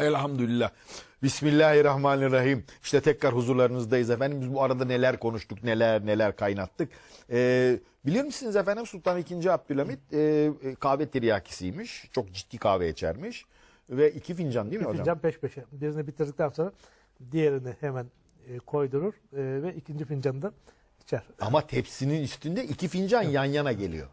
Elhamdülillah. Bismillahirrahmanirrahim. İşte tekrar huzurlarınızdayız efendim. Biz bu arada neler konuştuk, neler neler kaynattık. Ee, bilir misiniz efendim Sultan II. Abdülhamit e, e, kahve tiryakisiymiş. Çok ciddi kahve içermiş. Ve iki fincan değil mi Bir hocam? fincan peş peşe. Birini bitirdikten sonra diğerini hemen e, koydurur e, ve ikinci fincanı da içer. Ama tepsinin üstünde iki fincan yan yana geliyor.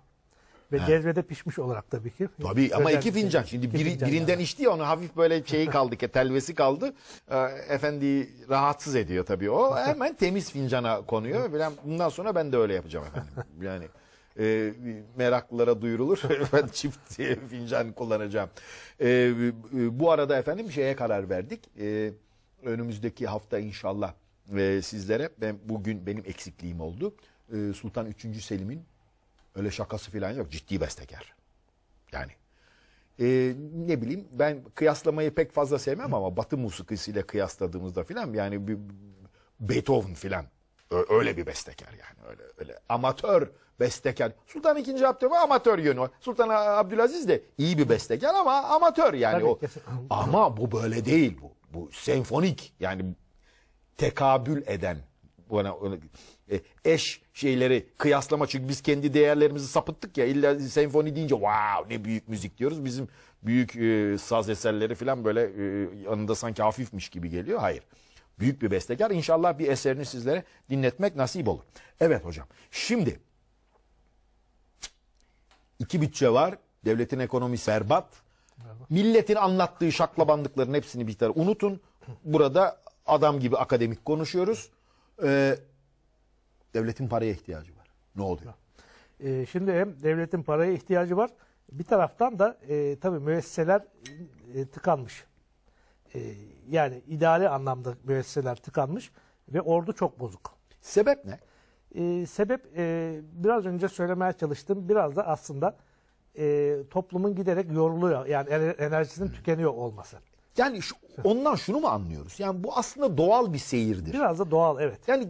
Ve cezvede pişmiş olarak tabii ki. Tabii ama iki fincan. şey. Şimdi İki biri, fincan birinden yani. içti ya onu hafif böyle şeyi kaldı, ke- telvesi kaldı. Ee, efendiyi rahatsız ediyor tabii o. Hemen temiz fincana konuyor. Bundan sonra ben de öyle yapacağım efendim. Yani e, meraklılara duyurulur. ben çift e, fincan kullanacağım. E, e, bu arada efendim şeye karar verdik. E, önümüzdeki hafta inşallah e, sizlere ben bugün benim eksikliğim oldu. E, Sultan 3. Selim'in öyle şakası falan yok. Ciddi bestekar. Yani e, ne bileyim ben kıyaslamayı pek fazla sevmem ama Batı musikisiyle kıyasladığımızda filan yani bir Beethoven filan öyle bir bestekar yani öyle öyle amatör bestekar. Sultan II. Abdülhamit amatör yönü var. Sultan Abdülaziz de iyi bir bestekar ama amatör yani Tabii, o. kesin. Ama bu böyle değil bu. Bu senfonik yani tekabül eden bana eş şeyleri kıyaslama. Çünkü biz kendi değerlerimizi sapıttık ya. İlla senfoni deyince wow ne büyük müzik diyoruz. Bizim büyük e, saz eserleri falan böyle e, yanında sanki hafifmiş gibi geliyor. Hayır. Büyük bir bestekar. İnşallah bir eserini sizlere dinletmek nasip olur. Evet hocam. Şimdi iki bütçe var. Devletin ekonomisi berbat milletin anlattığı şaklabandıkların hepsini bir tarafa unutun. Burada adam gibi akademik konuşuyoruz. Ee, devletin paraya ihtiyacı var. Ne oluyor? E, şimdi hem devletin paraya ihtiyacı var. Bir taraftan da e, tabii müesseseler e, tıkanmış. E, yani ideali anlamda müesseseler tıkanmış ve ordu çok bozuk. Sebep ne? E, sebep e, biraz önce söylemeye çalıştım. Biraz da aslında e, toplumun giderek yoruluyor. Yani ener- enerjisinin tükeniyor olması. Yani şu, ondan şunu mu anlıyoruz? Yani bu aslında doğal bir seyirdir. Biraz da doğal evet. Yani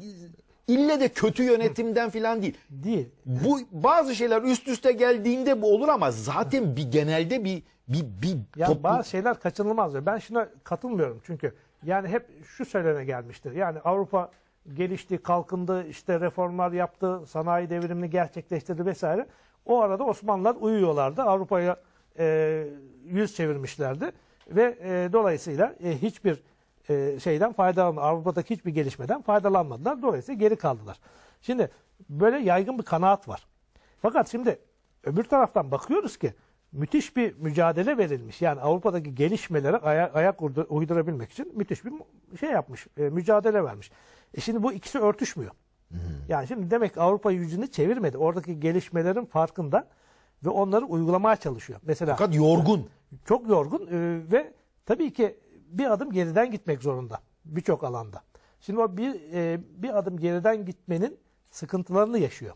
ille de kötü yönetimden falan değil. Değil. Bu bazı şeyler üst üste geldiğinde bu olur ama zaten bir genelde bir bir bir Ya toplum- bazı şeyler kaçınılmaz. diyor. Ben şuna katılmıyorum çünkü yani hep şu söylene gelmiştir. Yani Avrupa gelişti, kalkındı, işte reformlar yaptı, sanayi devrimini gerçekleştirdi vesaire. O arada Osmanlılar uyuyorlardı. Avrupa'ya e, yüz çevirmişlerdi ve e, dolayısıyla e, hiçbir e, şeyden faydalanmadı. Avrupa'daki hiçbir gelişmeden faydalanmadılar. Dolayısıyla geri kaldılar. Şimdi böyle yaygın bir kanaat var. Fakat şimdi öbür taraftan bakıyoruz ki müthiş bir mücadele verilmiş. Yani Avrupa'daki gelişmelere aya- ayak uydur- uydurabilmek için müthiş bir şey yapmış, e, mücadele vermiş. E şimdi bu ikisi örtüşmüyor. Yani şimdi demek Avrupa yüzünü çevirmedi. Oradaki gelişmelerin farkında ve onları uygulamaya çalışıyor. Mesela fakat yorgun. çok yorgun e, ve tabii ki bir adım geriden gitmek zorunda birçok alanda. Şimdi o bir e, bir adım geriden gitmenin sıkıntılarını yaşıyor.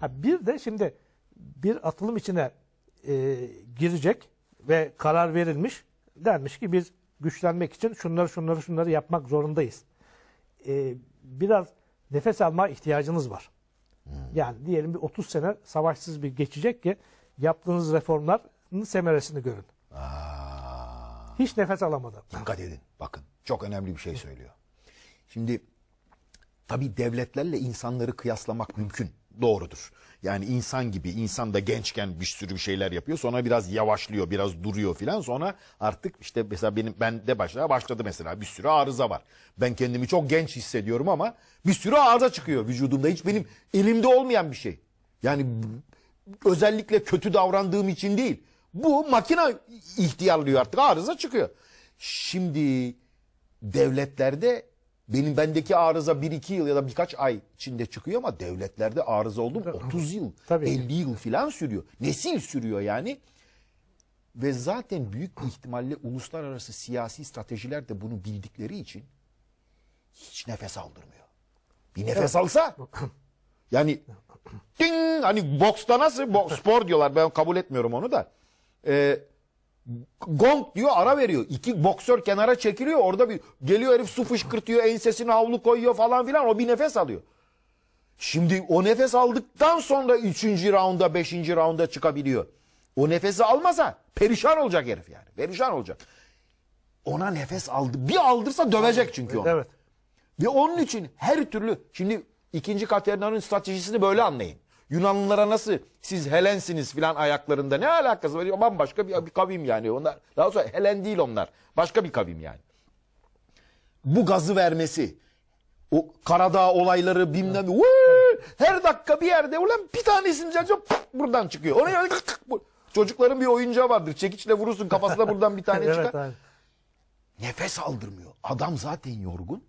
Ha bir de şimdi bir atılım içine e, girecek ve karar verilmiş denmiş ki biz güçlenmek için şunları şunları şunları yapmak zorundayız. E, biraz nefes alma ihtiyacınız var. Yani diyelim bir 30 sene savaşsız bir geçecek ki yaptığınız reformların semeresini görün. Aa, Hiç nefes alamadı. dikkat edin. Bakın çok önemli bir şey söylüyor. Şimdi tabii devletlerle insanları kıyaslamak mümkün. Doğrudur. Yani insan gibi insan da gençken bir sürü bir şeyler yapıyor. Sonra biraz yavaşlıyor, biraz duruyor filan. Sonra artık işte mesela benim ben de başla başladı mesela bir sürü arıza var. Ben kendimi çok genç hissediyorum ama bir sürü arıza çıkıyor vücudumda. Hiç benim elimde olmayan bir şey. Yani özellikle kötü davrandığım için değil. Bu makine ihtiyarlıyor artık arıza çıkıyor. Şimdi devletlerde benim bendeki arıza 1-2 yıl ya da birkaç ay içinde çıkıyor ama devletlerde arıza oldu mu 30 yıl, Tabii. 50 yıl falan sürüyor. Nesil sürüyor yani. Ve zaten büyük ihtimalle uluslararası siyasi stratejiler de bunu bildikleri için hiç nefes aldırmıyor. Bir nefes alsa yani ding hani boksta nasıl spor diyorlar ben kabul etmiyorum onu da. Ee, gong diyor ara veriyor. İki boksör kenara çekiliyor orada bir geliyor herif su fışkırtıyor ensesine havlu koyuyor falan filan o bir nefes alıyor. Şimdi o nefes aldıktan sonra 3. raunda 5. raunda çıkabiliyor. O nefesi almasa perişan olacak herif yani. Perişan olacak. Ona nefes aldı. Bir aldırsa dövecek çünkü onu. Evet. Ve onun için her türlü şimdi ikinci Katerina'nın stratejisini böyle anlayın. Yunanlılara nasıl siz Helensiniz filan ayaklarında ne alakası var? Bambaşka bir, bir kavim yani. Onlar daha sonra Helen değil onlar. Başka bir kavim yani. Bu gazı vermesi, o Karadağ olayları bilmem ne. Her dakika bir yerde ulan bir tanesini çalıyor, pıt, buradan çıkıyor. Ona yani çocukların bir oyuncağı vardır. Çekiçle vurursun kafasına buradan bir tane çıkar evet, nefes aldırmıyor. Adam zaten yorgun.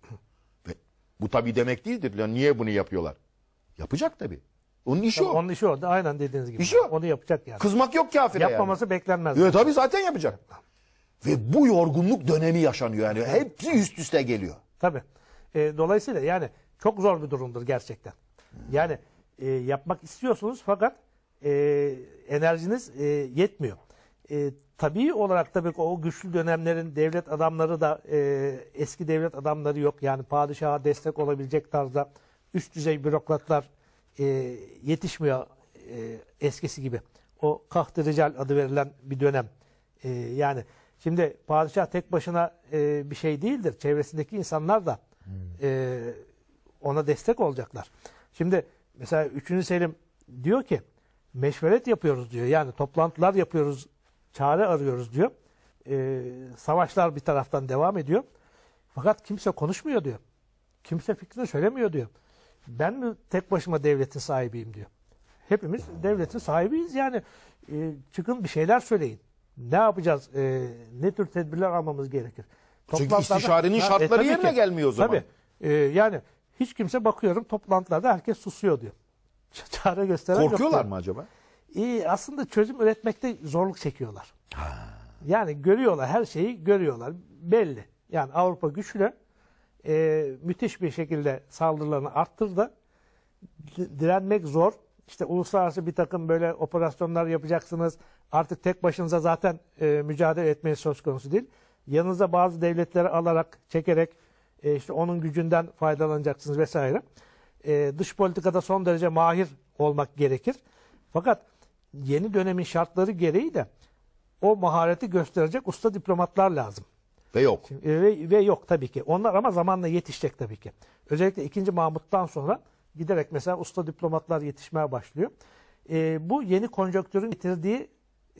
Ve bu tabii demek değildir. Ya niye bunu yapıyorlar? Yapacak tabii. Onun işi o. Onun işi o. Aynen dediğiniz gibi. İşi o. Onu yapacak yani. Kızmak yok kafire Yapmaması beklenmez. yani. Evet tabii zaten yapacak. Ve bu yorgunluk dönemi yaşanıyor yani. Hepsi üst üste geliyor. Tabii. E, dolayısıyla yani çok zor bir durumdur gerçekten. Yani e, yapmak istiyorsunuz fakat e, enerjiniz e, yetmiyor. E, tabii olarak tabii o güçlü dönemlerin devlet adamları da e, eski devlet adamları yok. Yani padişaha destek olabilecek tarzda üst düzey bürokratlar e, yetişmiyor e, eskisi gibi. O kahtı rical adı verilen bir dönem. E, yani şimdi padişah tek başına e, bir şey değildir. Çevresindeki insanlar da e, ona destek olacaklar. Şimdi mesela 3. Selim diyor ki meşveret yapıyoruz diyor. Yani toplantılar yapıyoruz, çare arıyoruz diyor. E, savaşlar bir taraftan devam ediyor. Fakat kimse konuşmuyor diyor. Kimse fikrini söylemiyor diyor. Ben mi tek başıma devletin sahibiyim diyor. Hepimiz devletin sahibiyiz yani. E, çıkın bir şeyler söyleyin. Ne yapacağız? E, ne tür tedbirler almamız gerekir? Çünkü istişarenin Ha, şartları tabii yerine ki. gelmiyor o zaman. Tabii. E, yani hiç kimse bakıyorum toplantılarda herkes susuyor diyor. Çare gösteren yok Korkuyorlar diyor. mı acaba? E, aslında çözüm üretmekte zorluk çekiyorlar. Yani görüyorlar, her şeyi görüyorlar. Belli. Yani Avrupa güçlü, e, müthiş bir şekilde saldırılarını arttırdı. Direnmek zor. İşte uluslararası bir takım böyle operasyonlar yapacaksınız. Artık tek başınıza zaten e, mücadele etmeye söz konusu değil. Yanınıza bazı devletleri alarak, çekerek e, işte onun gücünden faydalanacaksınız vesaire. E, dış politikada son derece mahir olmak gerekir. Fakat yeni dönemin şartları gereği de o mahareti gösterecek usta diplomatlar lazım. Ve yok. E, Ve, ve yok tabii ki. Onlar ama zamanla yetişecek tabii ki. Özellikle 2. Mahmut'tan sonra giderek mesela usta diplomatlar yetişmeye başlıyor. E, bu yeni konjonktürün getirdiği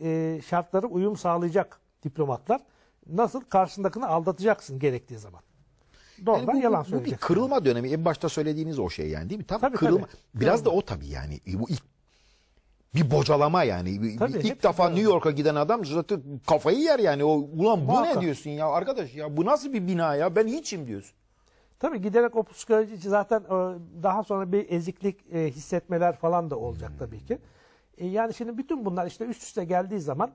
e, şartlara uyum sağlayacak diplomatlar. Nasıl? Karşındakini aldatacaksın gerektiği zaman. Doğrudan Yani bu, yalan bu, bu bir söyleyeceksin. kırılma dönemi. En başta söylediğiniz o şey yani değil mi? Tam Tabii, kırılma. tabii. Biraz da Kırılma. o tabii yani. Bu ilk bir bocalama yani. Tabii, ilk defa. New York'a giden adam zaten kafayı yer yani. O ulan bu Muhakkak. ne diyorsun ya arkadaş ya bu nasıl bir bina ya ben hiçim diyorsun. Tabii giderek o psikoloji zaten e, daha sonra bir eziklik e, hissetmeler falan da olacak tabii ki. E, Yani şimdi bütün bunlar işte üst üste geldiği zaman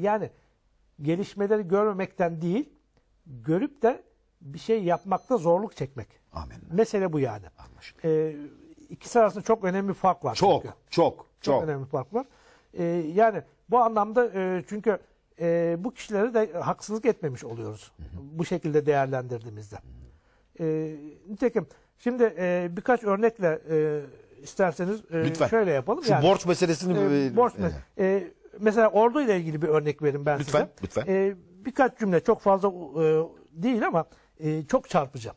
yani gelişmeleri görmemekten değil, görüp de bir şey yapmakta zorluk çekmek. Amin. Mesele bu yani. Anlaşıldı. E, ikisi arasında çok önemli fark var. Çok çünkü. çok Çok çok. önemli fark var. E, yani bu anlamda e, çünkü e, bu kişilere de haksızlık etmemiş oluyoruz. Bu şekilde değerlendirdiğimizde. E, nitekim şimdi e, birkaç örnekle e, isterseniz e, Lütfen. şöyle yapalım. Şu Yani, borç meselesini e, borç Evet. e, mesela ordu ile ilgili bir örnek verin ben Lütfen, size. lütfen. E, birkaç cümle çok fazla e, değil ama e, çok çarpıcı.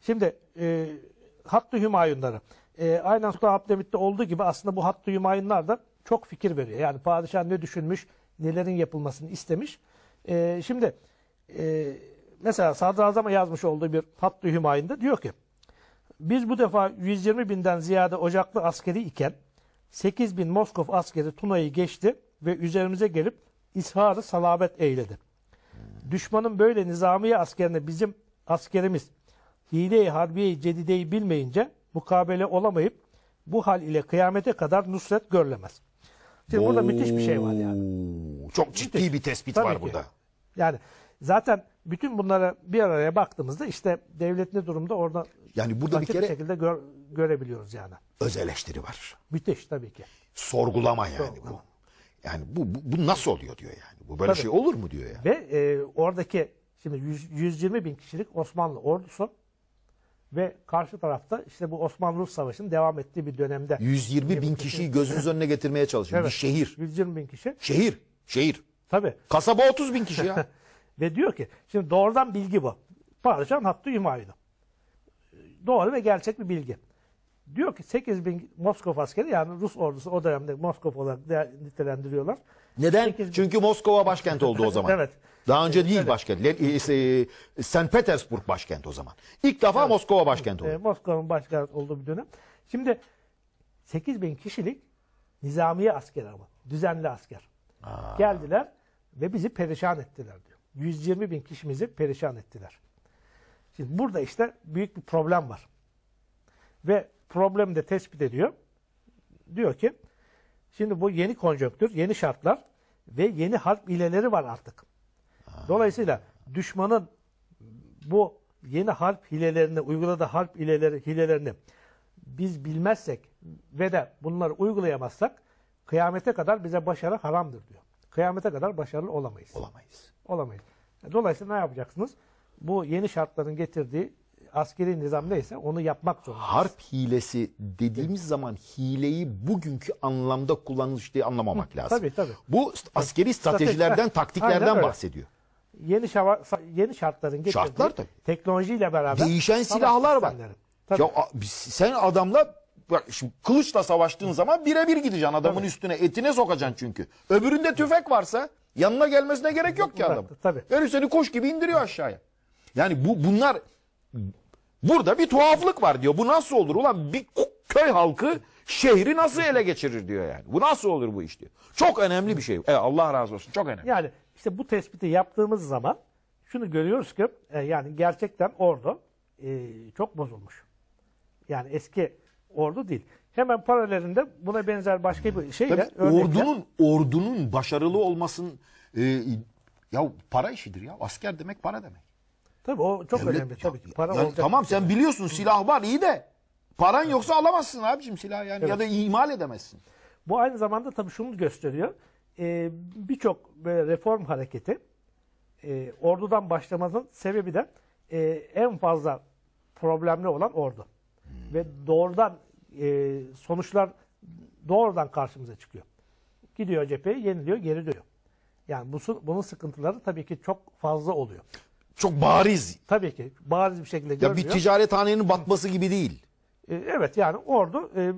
Şimdi e, Hattı Hümayunları. E, aynen Sultan Abdülhamit'te olduğu gibi aslında bu Hattı Hümayunlar da çok fikir veriyor. Yani padişah ne düşünmüş, nelerin yapılmasını istemiş. E, şimdi e, mesela Sadrazam'a yazmış olduğu bir Hattı Hümayun'da diyor ki biz bu defa 120 binden ziyade ocaklı askeri iken 8 bin Moskov askeri Tuna'yı geçti ve üzerimize gelip isharı salabet eyledi. Düşmanın böyle nizamiye askerine bizim askerimiz hile-i harbiye-i cedideyi bilmeyince mukabele olamayıp bu hal ile kıyamete kadar nusret görülemez. Şimdi burada müthiş bir şey var yani. Çok ciddi Müthiş. bir tespit Tabii var ki. burada. Yani zaten bütün bunlara bir araya baktığımızda işte devlet ne durumda orada Yani burada bir kere şekilde gör- görebiliyoruz yani. öz eleştiri var. Müthiş tabii ki. Sorgulama yani Sorgulama. bu. Yani bu, bu, bu nasıl oluyor diyor yani. Bu böyle Tabii. şey olur mu diyor ya. Ve e, oradaki şimdi 100, 120 bin kişilik Osmanlı ordusu ve karşı tarafta işte bu Osmanlı-Rus Savaşı'nın devam ettiği bir dönemde 120 bin kişiyi gözünüz önüne getirmeye çalışıyor. Evet. Bir şehir. 120 bin kişi. Şehir. Şehir. Tabii. Kasaba 30 bin kişi ya. Ve diyor ki şimdi doğrudan bilgi bu. Padişahın hattı hümayunu. Doğru ve gerçek bir bilgi. Diyor ki 8 bin Moskov askeri yani Rus ordusu o dönemde Moskov olarak nitelendiriyorlar. Neden? 8 bin- Çünkü Moskova başkent oldu o zaman. Evet. Daha önce değil başkent. Le- e, e, St. Petersburg başkent o zaman. İlk defa Moskova başkent oldu. E, Moskova'nın başkent olduğu bir dönem. Şimdi 8 bin kişilik nizamiye asker ama. Düzenli asker. Geldiler ve bizi perişan ettiler diyor. 120 bin kişimizi perişan ettiler. Şimdi burada işte büyük bir problem var. Ve problemi de tespit ediyor. Diyor ki şimdi bu yeni konjonktür, yeni şartlar ve yeni harp ileleri var artık. Dolayısıyla düşmanın bu yeni harp hilelerini, uyguladığı harp hileleri, hilelerini biz bilmezsek ve de bunları uygulayamazsak kıyamete kadar bize başarı haramdır diyor. Kıyamete kadar başarılı olamayız. Olamayız. Olamayız. Dolayısıyla ne yapacaksınız? Bu yeni şartların getirdiği askeri nizam neyse onu yapmak zorundayız. Harp hilesi dediğimiz zaman hileyi bugünkü anlamda kullanılmış diye anlamamak lazım. tabii, tabii. Bu askeri stratejilerden, taktiklerden bahsediyor. Yeni şava- yeni şartların getirdiği Şartlar tabii. teknolojiyle beraber Değişen silahlar var. Tabii. Ya sen adamla bak şimdi kılıçla savaştığın zaman birebir gideceksin adamın üstüne etine sokacaksın çünkü. Öbüründe tüfek varsa yanına gelmesine gerek yok ki adam. Tabii. Herif seni kuş gibi indiriyor aşağıya. Yani bu bunlar burada bir tuhaflık var diyor. Bu nasıl olur ulan bir köy halkı şehri nasıl ele geçirir diyor yani. Bu nasıl olur bu iş diyor. Çok önemli bir şey. Evet, Allah razı olsun. Çok önemli. Yani işte bu tespiti yaptığımız zaman şunu görüyoruz ki e, yani gerçekten ordu e, çok bozulmuş. Yani eski ordu değil. Hemen paralelinde buna benzer başka bir şeyle Tabii örnekler- ordunun ordunun başarılı olmasın e, ya para işidir ya. Asker demek para demek. Tabii o çok Devlet- önemli tabii ki. Ya- Para yani olacak. tamam sen biliyorsun silah var iyi de paran yoksa alamazsın abicim silah yani ya da imal edemezsin. Bu aynı zamanda tabii şunu gösteriyor. Ee, Birçok böyle reform hareketi e, ordudan başlamanın sebebi de e, en fazla problemli olan ordu. Ve doğrudan e, sonuçlar doğrudan karşımıza çıkıyor. Gidiyor cepheye yeniliyor geri dönüyor. Yani bu, bunun sıkıntıları tabii ki çok fazla oluyor. Çok bariz. Tabii ki bariz bir şekilde Ya görünüyor. bir ticarethanenin batması gibi değil. E, Evet yani ordu e,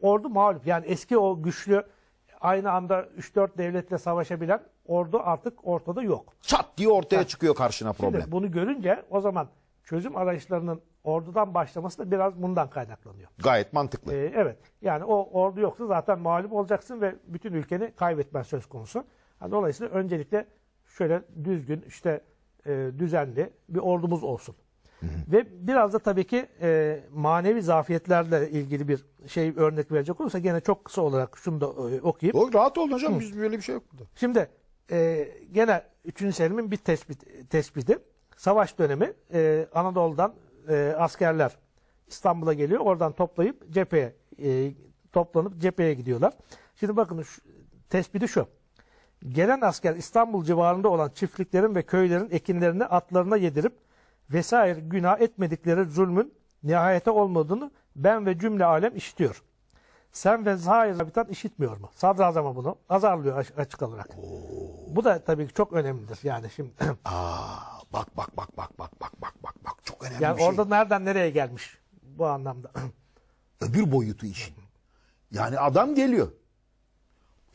ordu mağlup. Yani eski o güçlü aynı anda 3-4 devletle savaşabilen ordu artık ortada yok. Çat diye ortaya çıkıyor karşına Şimdi problem. bunu görünce o zaman çözüm arayışlarının ordudan başlaması da biraz bundan kaynaklanıyor. Gayet mantıklı. E, evet yani o ordu yoksa zaten mağlup olacaksın ve bütün ülkeni kaybetmen söz konusu. Ha, Dolayısıyla öncelikle şöyle düzgün işte e, düzenli bir ordumuz olsun. Ve biraz da tabii ki e, manevi zafiyetlerle ilgili bir şey örnek verecek olursa gene çok kısa olarak şunu da e, okuyayım. Doğru, rahat olun hocam. Biz böyle bir şey yok burada. Şimdi e, gene 3. Selim'in bir tespit, tespiti. Savaş dönemi e, Anadolu'dan e, askerler İstanbul'a geliyor. Oradan toplayıp cepheye e, toplanıp cepheye gidiyorlar. Şimdi bakın şu, tespiti şu. Gelen asker İstanbul civarında olan çiftliklerin ve köylerin ekinlerini atlarına yedirip vesaire günah etmedikleri zulmün nihayete olmadığını ben ve cümle alem işitiyor. Sen ve zahir zabitan işitmiyor mu? Sadrazama bunu azarlıyor aç- açık olarak. Bu da tabii ki çok önemlidir. Yani şimdi Aa, bak bak bak bak bak bak bak bak bak çok önemli yani bir şey. orada nereden nereye gelmiş bu anlamda. öbür boyutu işin. Yani adam geliyor.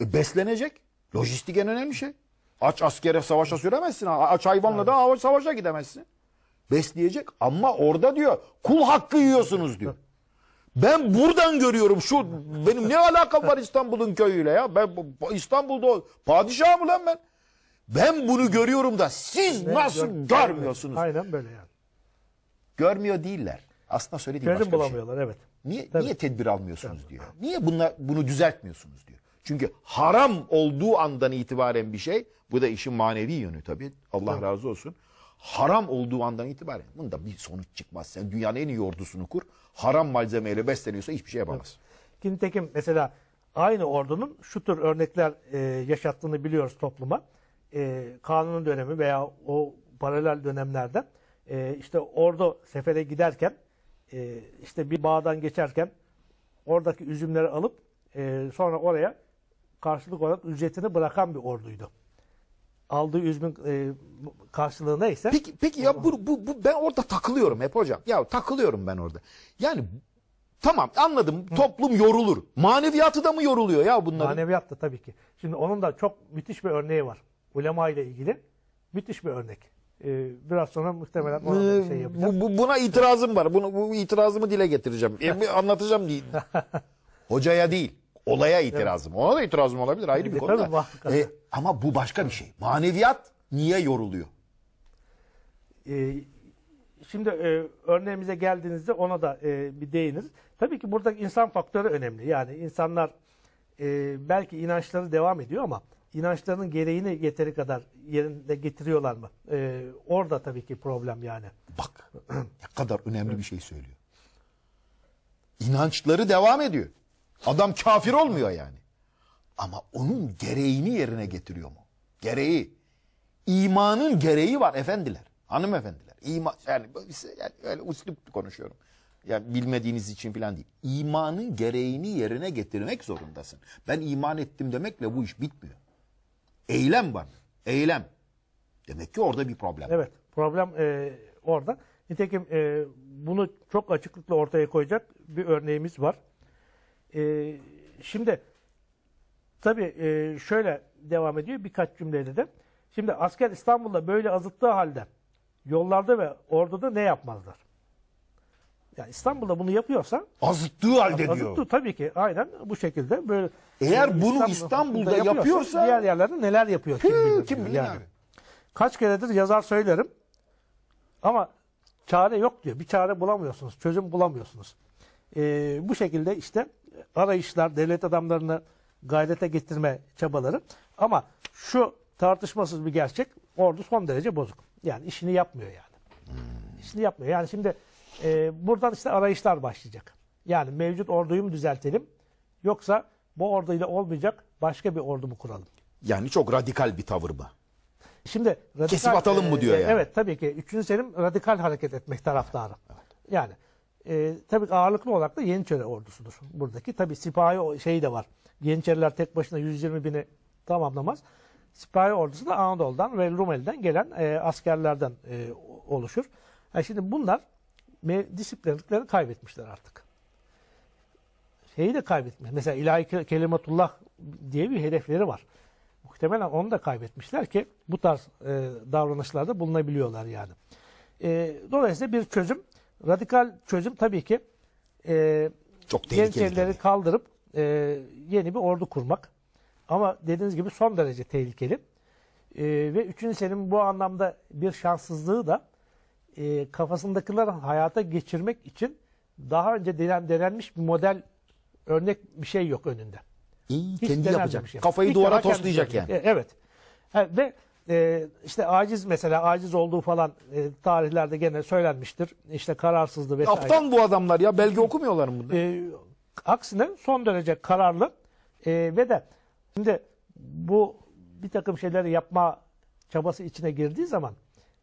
E, beslenecek. Lojistik en önemli şey. Aç askere savaşa süremezsin. Aç hayvanla da hava savaşa gidemezsin. Besleyecek ama orada diyor kul hakkı yiyorsunuz diyor. Ben buradan görüyorum şu benim ne alakam var İstanbul'un köyüyle ya? Ben bu- İstanbul'da o- padişah mı lan ben? Ben bunu görüyorum da siz nasıl Gör- görmüyorsunuz? Aynen böyle yani. Görmüyor değiller. Aslında söylediğim Çözüm başka bir şey. evet. Niye, Tabii. niye tedbir almıyorsunuz diyor. Niye bunlar, bunu düzeltmiyorsunuz diyor. Çünkü haram olduğu andan itibaren bir şey, bu da işin manevi yönü tabii. Allah razı olsun. Haram olduğu andan itibaren bunda bir sonuç çıkmaz. Sen dünyanın en iyi ordusunu kur. Haram malzemeyle besleniyorsa hiçbir şey yapamaz. Ki Nitekim mesela aynı ordunun şu tür örnekler e, yaşattığını biliyoruz topluma. E, kanun dönemi veya o paralel dönemlerde e, işte ordu sefere giderken e, işte bir bağdan geçerken oradaki üzümleri alıp e, sonra oraya karşılık olarak ücretini bırakan bir orduydu. Aldığı üzümün e, karşılığı neyse Peki, peki ya bu, bu, bu ben orada takılıyorum hep hocam. Ya takılıyorum ben orada. Yani tamam anladım toplum yorulur. Maneviyatı da mı yoruluyor ya bunların? Maneviyat da tabii ki. Şimdi onun da çok müthiş bir örneği var. Ulema ile ilgili müthiş bir örnek. Ee, biraz sonra muhtemelen ona da bir şey yapacağım. Bu, bu- buna itirazım var. Bunu bu itirazımı dile getireceğim. E, anlatacağım değil. Hocaya değil. Olaya itirazım. Ona da itirazım olabilir ayrı bir E, konu. tabii. E, ama bu başka bir şey. Maneviyat niye yoruluyor? Ee, şimdi e, örneğimize geldiğinizde ona da e, bir değiniriz. Tabii ki burada insan faktörü önemli. Yani insanlar e, belki inançları devam ediyor ama inançlarının gereğini yeteri kadar yerine getiriyorlar mı? E, orada tabii ki problem yani. Bak ne kadar önemli bir şey söylüyor. İnançları devam ediyor. Adam kafir olmuyor yani. Ama onun gereğini yerine getiriyor mu? Gereği. İmanın gereği var efendiler. Hanımefendiler. İman, yani, yani öyle üslup konuşuyorum. Yani bilmediğiniz için falan değil. İmanın gereğini yerine getirmek zorundasın. Ben iman ettim demekle bu iş bitmiyor. Eylem var. Eylem. Demek ki orada bir problem. Evet, problem e, orada. Nitekim e, bunu çok açıklıkla ortaya koyacak bir örneğimiz var. E, şimdi tabii e, şöyle devam ediyor birkaç cümlede de. Şimdi asker İstanbul'da böyle azıttığı halde yollarda ve orduda ne yapmazlar? Yani İstanbul'da bunu yapıyorsa Azıttığı halde diyor. azıttı tabii ki aynen bu şekilde böyle Eğer bunu İstanbul'da yapıyorsa- diğer yerlerde neler yapıyor kim bilir. kim bilir yani. abi. Kaç keredir yazar söylerim ama çare yok diyor. Bir çare bulamıyorsunuz, çözüm bulamıyorsunuz. Ee, bu şekilde işte arayışlar, devlet adamlarını gayrete getirme çabaları. Ama şu tartışmasız bir gerçek, ordu son derece bozuk. Yani işini yapmıyor yani. İşini yapmıyor. Yani şimdi e, buradan işte arayışlar başlayacak. Yani mevcut orduyu mu düzeltelim yoksa bu orduyla olmayacak başka bir ordu mu kuralım? Yani çok radikal bir tavır mı? Şimdi radikal, Kesip atalım mı diyor e, yani? Evet tabii ki. Üçüncü Selim radikal hareket etmek taraftarı. Yani e, tabii ağırlıklı olarak da Yeniçeri ordusudur buradaki. Tabii sipahi şeyi de var. Yeniçeriler tek başına 120 bini tamamlamaz. Sipahi ordusu da Anadolu'dan ve Rumeli'den gelen e, askerlerden e, oluşur. Yani şimdi bunlar disiplinliklerini kaybetmişler artık. Şeyi de kaybetmiş. Mesela ilahi ke- kelimetullah diye bir hedefleri var. Muhtemelen onu da kaybetmişler ki bu tarz e, davranışlarda bulunabiliyorlar yani. E, dolayısıyla bir çözüm, radikal çözüm tabii ki e, Çok tehlikeli kaldırıp e, yeni bir ordu kurmak. Ama dediğiniz gibi son derece tehlikeli. E, ve 3. Selim'in bu anlamda bir şanssızlığı da e, kafasındakileri hayata geçirmek için daha önce denen, denenmiş bir model örnek bir şey yok önünde. İyi Hiç kendi yapacak. yani. Kafayı İlk duvara toslayacak yani. E, Evet. Ha, ve e, işte aciz mesela aciz olduğu falan e, tarihlerde gene söylenmiştir. İşte kararsızlığı vesaire. Aptal bu adamlar ya. Belge okumuyorlar mı bunda? E, aksine son derece kararlı e, ve de şimdi bu bir takım şeyleri yapma çabası içine girdiği zaman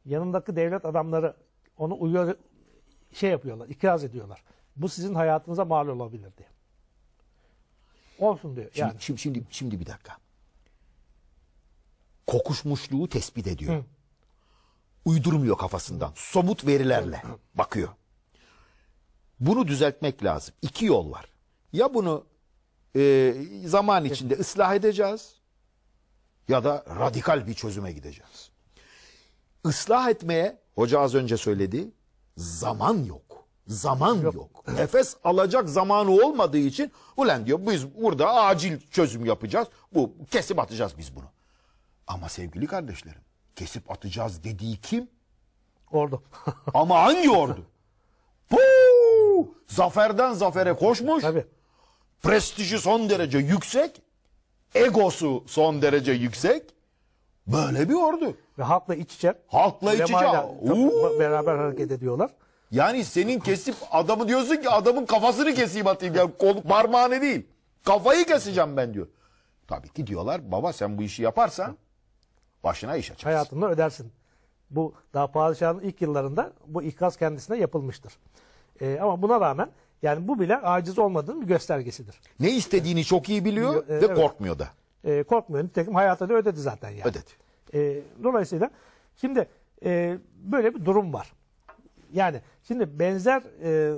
yanındaki devlet adamları onu uyarı şey yapıyorlar, ikaz ediyorlar. Bu sizin hayatınıza mal olabilir diye. Olsun diyor. Şimdi, Yani. şimdi, şimdi, şimdi bir dakika. Kokuşmuşluğu tespit ediyor. Hı. Uydurmuyor kafasından. Somut verilerle bakıyor. Bunu düzeltmek lazım. İki yol var. Ya bunu e, zaman içinde ıslah edeceğiz ya da radikal bir çözüme gideceğiz. Islah etmeye hoca az önce söyledi zaman yok. Zaman yok. Nefes alacak zamanı olmadığı için ulan diyor biz burada acil çözüm yapacağız. Bu kesip atacağız biz bunu. Ama sevgili kardeşlerim kesip atacağız dediği kim? Ordu. Ama hangi ordu? Puu! Zaferden zafere koşmuş. Tabii. Prestiji son derece yüksek. Egosu son derece yüksek. Böyle bir ordu. Ve halkla iç içe. Halkla iç içe. beraber hareket ediyorlar. Yani senin kesip adamı diyorsun ki adamın kafasını keseyim atayım. Yani kol, parmağını değil. Kafayı keseceğim ben diyor. Tabii ki diyorlar baba sen bu işi yaparsan başına iş açarsın. Hayatında ödersin. Bu daha padişahın ilk yıllarında bu ikaz kendisine yapılmıştır. Ee, ama buna rağmen yani bu bile aciz olmadığının bir göstergesidir. Ne istediğini çok iyi biliyor e, ve evet. korkmuyor da. Ee, korkmuyor. Nitekim hayatını ödedi zaten yani. Ödedi. Ee, dolayısıyla şimdi e, böyle bir durum var. Yani şimdi benzer e,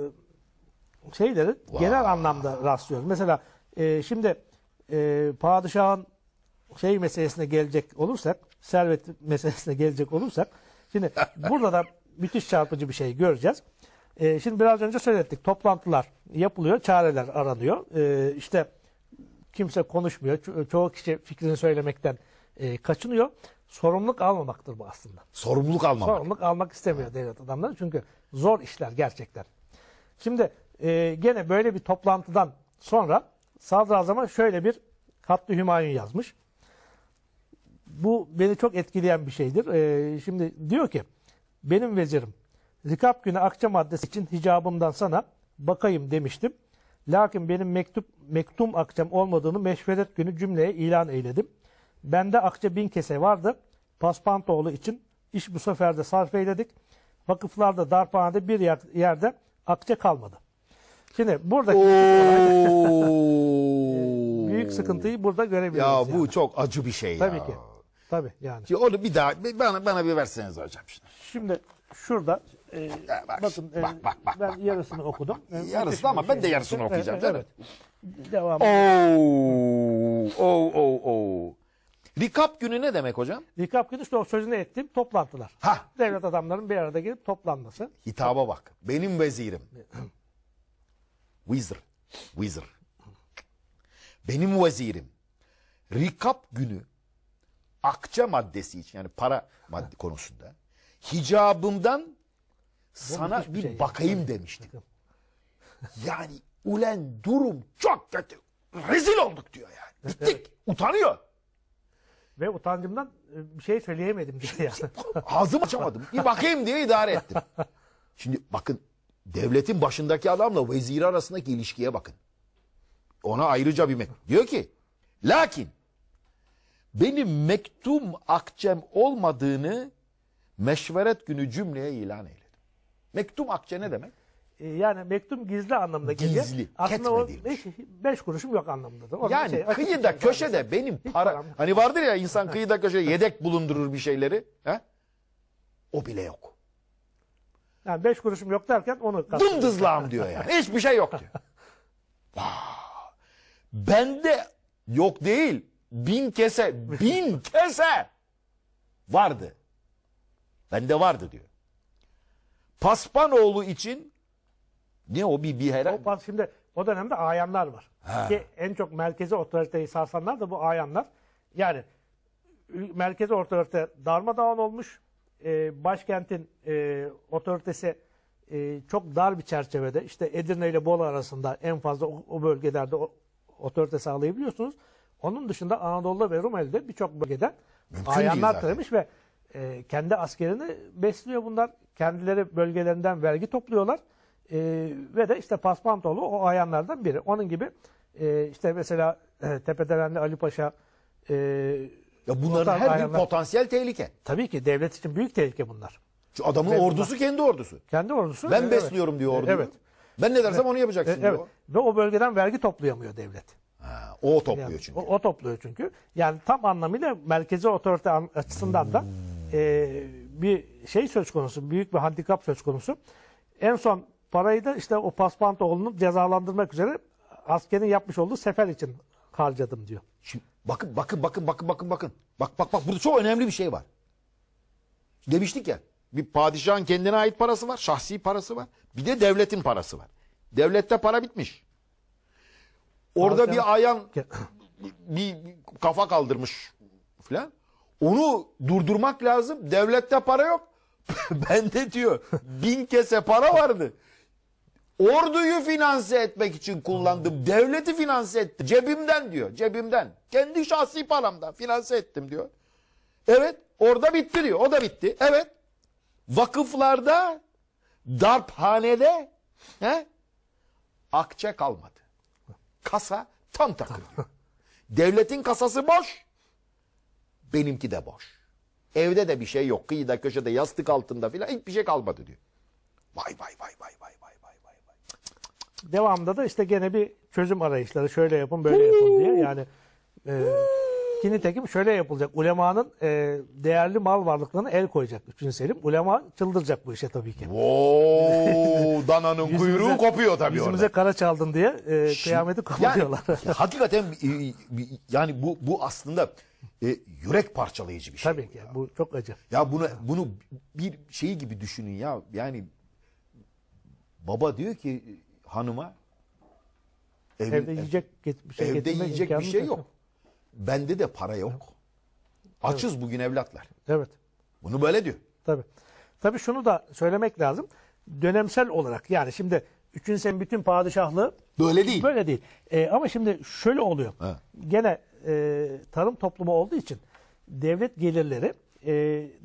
şeyleri genel anlamda rastlıyoruz. Mesela e, şimdi e, padişahın şey meselesine gelecek olursak, servet meselesine gelecek olursak, şimdi burada da müthiş çarpıcı bir şey göreceğiz. E, şimdi biraz önce söyledik, toplantılar yapılıyor, çareler aranıyor. E, işte kimse konuşmuyor, ço- çoğu kişi fikrini söylemekten e, kaçınıyor. Sorumluluk almamaktır bu aslında. Sorumluluk almamak. Sorumluluk almak istemiyor devlet adamları çünkü zor işler gerçekten. Şimdi e, gene böyle bir toplantıdan sonra sadrazama şöyle bir Hattı Hümayun yazmış. Bu beni çok etkileyen bir şeydir. E, şimdi diyor ki benim vezirim Rikap günü akçe maddesi için hicabımdan sana bakayım demiştim. Lakin benim mektup mektum akçem olmadığını meşveret günü cümleye ilan eyledim. Bende akçe bin kese vardı. Paspantoğlu için iş bu sefer de sarf eyledik. Vakıflarda darphanede bir yer- yerde akçe kalmadı. Şimdi buradaki büyük sıkıntıyı burada görebiliriz. Ya bu yani. çok acı bir şey Tabii ya. ki. Tabii yani. Şimdi onu bir daha bir- bana bana bir verseniz hocam şimdi. Şimdi şurada e, bak bakın e, bak, bak, bak, ben bak, yarısını okudum. E, Yarısını müthiş ama ben de şey. yarısını Evet, okuyacağım, Evet, Devam. Oo. Oo oo oo. Rikap günü ne demek hocam? Likap günü işte o sözünü ettiğim toplantılar. Ha. Devlet adamlarının bir arada gelip toplanması. Hitaba bak. Benim vezirim. Wizir. Wizir. Benim vezirim. Rikap günü akçe maddesi için yani para madde konusunda hicabımdan sana bir şey. bakayım demişti. Yani ulen durum çok kötü. Rezil olduk diyor yani. Bittik. Utanıyor. Ve utancımdan e, bir şey söyleyemedim diye yani. Ağzımı açamadım. Bir bakayım diye idare ettim. Şimdi bakın devletin başındaki adamla veziri arasındaki ilişkiye bakın. Ona ayrıca bir met. Diyor ki lakin benim mektum akçem olmadığını meşveret günü cümleye ilan eyledim. Mektum akçe ne demek? E, yani mektum gizli anlamda geliyor. Gizli, Aslında o beş, beş kuruşum yok anlamındadır. Orada Yani şey, kıyıda şey köşede varsa- benim para param hani vardır ya insan kıyıda köşede yedek bulundurur bir şeyleri. He? O bile yok. Yani beş kuruşum yok derken onu. Dımdızlağım diyor yani. Hiçbir şey yok diyor. Bende yok değil. Bin kese, bin kese vardı. Bende vardı diyor. Paspanoğlu için ne o bir bir O herhalde. pas- şimdi o dönemde ayanlar var. Ki en çok merkezi otoriteyi sarsanlar da bu ayanlar. Yani ül- merkezi otorite darmadağın olmuş. Ee, başkentin e, otoritesi e, çok dar bir çerçevede. İşte Edirne ile Bolu arasında en fazla o, o bölgelerde o, otorite sağlayabiliyorsunuz. Onun dışında Anadolu'da ve Rumeli'de birçok bölgede Mümkün ayanlar türemiş ve e, kendi askerini besliyor bunlar. Kendileri bölgelerinden vergi topluyorlar. E, ve de işte Paspantoğlu o ayanlardan biri. Onun gibi e, işte mesela e, Tepedelenli Ali Paşa e, Ya bunların her bir ayanlar. potansiyel tehlike. tabii ki devlet için büyük tehlike bunlar. Şu adamın Ve ordusu kendi ordusu. Kendi ordusu. Ben evet. besliyorum diyor orduyu. Evet. Ben ne dersem onu E, yapacaksın diyor. evet. Ve o bölgeden vergi toplayamıyor devlet. Ha, o topluyor Yani çünkü. O, o topluyor çünkü. Yani tam anlamıyla merkezi otorite an- açısından da e, bir şey söz konusu, büyük bir handikap söz konusu. En son parayı da işte o Paspantoğlu'nu cezalandırmak üzere askerin yapmış olduğu sefer için harcadım diyor. Şimdi bakın bakın bakın bakın bakın bakın. Bak bak bak burada çok önemli bir şey var. Demiştik ya bir padişahın kendine ait parası var, şahsi parası var. Bir de devletin parası var. Devlette para bitmiş. Orada Padişahın- bir ayan bir, kafa kaldırmış filan. Onu durdurmak lazım. Devlette para yok. Bende diyor bin kese para vardı. Orduyu finanse etmek için kullandım. Devleti finanse ettim. Cebimden diyor. Cebimden. Kendi şahsi paramdan finanse ettim diyor. Evet. Orada bitti diyor. O da bitti. Evet. Vakıflarda, darphanede he, akçe kalmadı. Kasa tam takılıyor. Devletin kasası boş. Benimki de boş. Evde de bir şey yok. Kıyıda köşede yastık altında filan hiçbir şey kalmadı diyor. Vay vay vay vay vay vay vay vay. Devamında da işte gene bir çözüm arayışları şöyle yapın böyle yapın diye yani e, ki nitekim şöyle yapılacak ulemanın e, değerli mal varlıklarına el koyacak 3. Selim. Ulema çıldıracak bu işe tabii ki. Oo, dananın Yüzümüze- kuyruğu kopuyor tabii Yüzümüze orada. kara çaldın diye e, kıyameti koparıyorlar. Yani, hakikaten e, e, yani bu bu aslında e, yürek parçalayıcı bir şey. tabii ki bu çok acı. Ya bunu bunu bir şey gibi düşünün ya. Yani baba diyor ki hanıma ev- Evde yiyecek get- bir şey evde yiyecek bir imkanınız şey yok. Bende de para yok. Açız bugün evlatlar. Evet. Bunu böyle diyor. Tabii. Tabii şunu da söylemek lazım. Dönemsel olarak yani şimdi 3. Selim bütün padişahlığı Böyle değil. Böyle değil. E, ama şimdi şöyle oluyor. Ha. Gene e, tarım toplumu olduğu için devlet gelirleri e,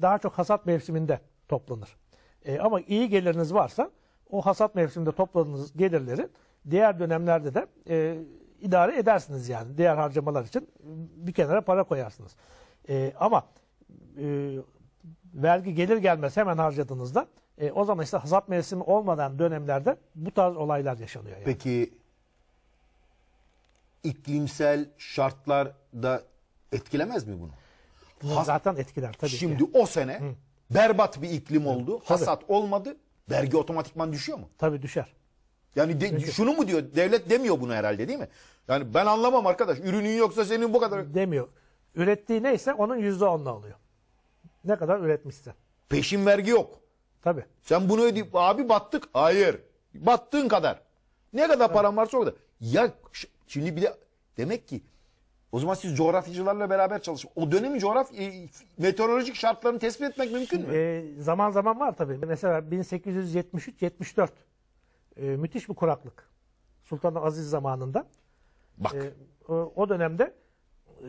daha çok hasat mevsiminde toplanır. E, ama iyi geliriniz varsa o hasat mevsiminde topladığınız gelirleri diğer dönemlerde de e, idare edersiniz yani. Diğer harcamalar için bir kenara para koyarsınız. E, ama e, vergi gelir gelmez hemen harcadığınızda e, o zaman işte hasat mevsimi olmadan dönemlerde bu tarz olaylar yaşanıyor. Yani. Peki iklimsel şartlar da etkilemez mi bunu? Bunu zaten etkiler tabii Şimdi ki. o sene berbat bir iklim oldu. Hasat olmadı. Vergi otomatikman düşüyor mu? Tabii düşer. Yani de- şunu mu diyor? Devlet demiyor bunu herhalde değil mi? Yani ben anlamam arkadaş. Ürünün yoksa senin bu kadar Demiyor. Ürettiği neyse onun yüzde onla alıyor. Ne kadar üretmişse. peşin vergi yok. Tabii. Sen bunu ödeyip abi battık. Hayır. Battığın kadar. Ne kadar paran varsa o kadar. Ya şimdi bir de demek ki o zaman siz coğrafyacılarla beraber çalışın. O dönemin coğraf e, meteorolojik şartlarını tespit etmek mümkün mü? E, zaman zaman var tabii. Mesela 1873-74 e, müthiş bir kuraklık. Sultan Aziz zamanında. Bak. E, o, dönemde e,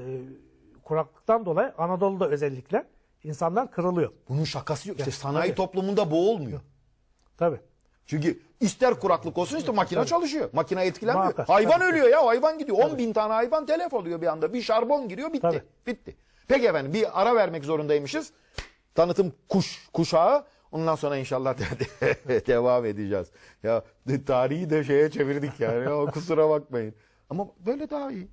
kuraklıktan dolayı Anadolu'da özellikle insanlar kırılıyor. Bunun şakası yok. İşte sanayi tabii. toplumunda bu olmuyor. Tabii. Çünkü ister kuraklık olsun ister makine çalışıyor. Makine etkilenmiyor. Muhakkak, hayvan tabii. ölüyor ya hayvan gidiyor. 10 bin tane hayvan telef oluyor bir anda. Bir şarbon giriyor bitti. Tabii. Bitti. Peki efendim bir ara vermek zorundaymışız. Tanıtım kuş kuşağı. Ondan sonra inşallah devam edeceğiz. Ya tarihi de şeye çevirdik yani. Ya, kusura bakmayın. Ama böyle daha iyi.